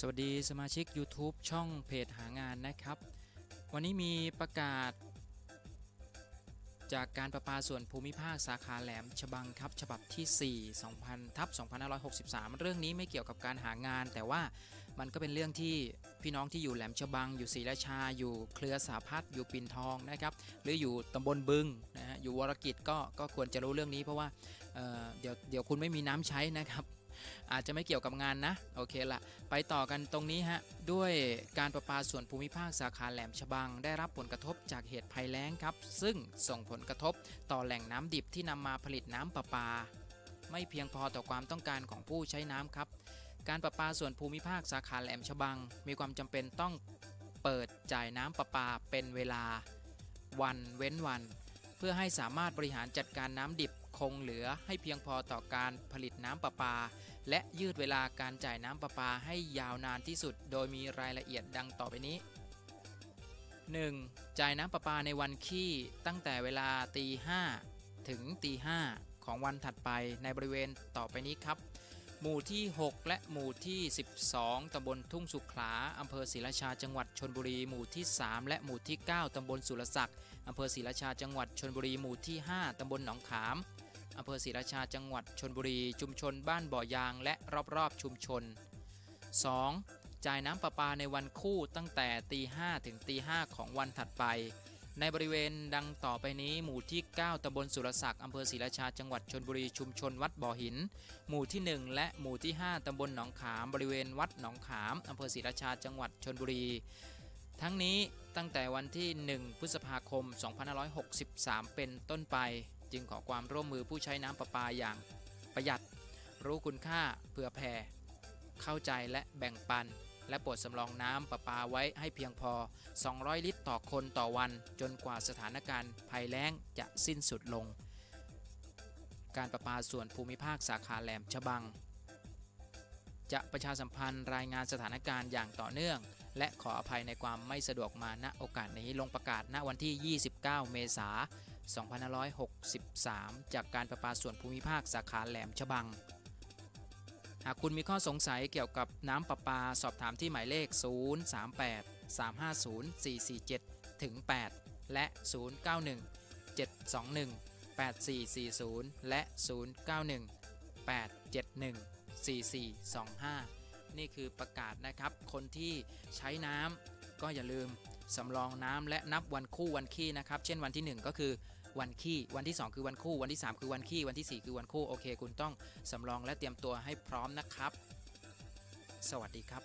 สวัสดีสมาชิก YouTube ช่องเพจหางานนะครับ วันนี้มีประกาศ จากการประปาส่วนภูมิภาคสาขาแหลมฉบังครับฉบับที่ 4 2000ทับ2563 เรื่องนี้ไม่เกี่ยวกับการหางาน แต่ว่ามันก็เป็นเรื่องที่พี่น้องที่อยู่แหลมฉบัง อยู่ศรีราชา อยู่เครือสาพัฒน์อยู่ปิ่นทองนะครับ หรืออยู่ตำบลบึงนะฮะอยู่วรกิจก็ก็ควรจะรู้เรื่องนี้เพราะว่าเเดี๋ยวเดี๋ยวคุณไม่มีน้ำใช้นะครับ อาจจะไม่เกี่ยวกับงานนะ โอเคละไปต่อกันตรงนี้ฮะ ด้วยการประปาส่วนภูมิภาคสาขาแหลมฉบัง ได้รับผลกระทบจากเหตุภัยแล้งครับ ซึ่งส่งผลกระทบต่อแหล่งน้ำดิบที่นำมาผลิตน้ำประปา ไม่เพียงพอต่อความต้องการของผู้ใช้น้ำครับ การประปาส่วนภูมิภาคสาขาแหลมฉบัง มีความจำเป็นต้องเปิดจ่ายน้ำประปาเป็นเวลา วันเว้นวัน เพื่อให้สามารถบริหารจัดการน้ำดิบ คงเหลือให้เพียงพอต่อการผลิตน้ำประปา และยืดเวลาการจ่ายน้ำประปาให้ยาวนานที่สุด โดยมีรายละเอียดดังต่อไปนี้ 1. จ่ายน้ำประปาในวันขี้ตั้งแต่เวลาตีห้าถึงตีห้าของวันถัดไปในบริเวณต่อไปนี้ครับ หมู่ที่ 6 และหมู่ที่ 12 ตำบลทุ่งสุขลาอำเภอศรีราชาจังหวัดชนบุรี หมู่ที่ 3 และหมู่ที่ 9 ตำบลสุรศักดิ์อำเภอศรีราชาจังหวัดชนบุรี หมู่ที่ 5 ตำบลหนองขาม อำเภอศรีราชาจังหวัดชนบุรี ชุมชนบ้านบ่อยางและรอบๆชุมชน 2. จ่ายน้ำประปาในวันคู่ตั้งแต่ตี5ถึงตี5ของวันถัดไป ในบริเวณดังต่อไปนี้ หมู่ที่ 9ตำบลสุรศักดิ์อำเภอศรีราชาจังหวัดชนบุรีชุมชนวัดบ่อหิน หมู่ที่ 1 และหมู่ที่ 5ตำบลหนองขามบริเวณวัดหนองขามอำเภอศรีราชาจังหวัดชนบุรีทั้งนี้ตั้งแต่วันที่ 1 พฤษภาคม 2563 เป็นต้นไป จึงขอความร่วมมือผู้ใช้น้ำประปาอย่างประหยัด รู้คุณค่าเผื่อแผ่ เข้าใจและแบ่งปัน และปรดสำรองน้ำประปาไว้ให้เพียงพอ 200 ลิตรต่อคนต่อวัน จนกว่าสถานการณ์ภัยแล้งจะสิ้นสุดลง การประปาส่วนภูมิภาคสาขาแหลมฉบัง จะประชาสัมพันธ์รายงานสถานการณ์อย่างต่อเนื่องและขออภัยในความไม่สะดวกมาณโอกาสนี้ลงประกาศณวันที่ 29 เมษายน 2563 จากการประปาส่วนภูมิภาคสาขาแหลมฉบัง หากคุณมีข้อสงสัยเกี่ยวกับน้ำประปาสอบถามที่หมายเลข 038 350 447ถึง8และ 091 721 8440 และ 091 871 4425 นี่คือประกาศนะครับ คนที่ใช้น้ำก็อย่าลืมสำรองน้ำและนับวันคู่วันขี้นะครับ เช่นวันที่ 1 ก็คือ วันขี้วันที่ 2 คือวันคู่ วันที่ 3 คือวันขี้วันที่ 4 คือวันคู่โอเค คุณต้องสำรองและเตรียมตัวให้พร้อมนะครับ สวัสดีครับ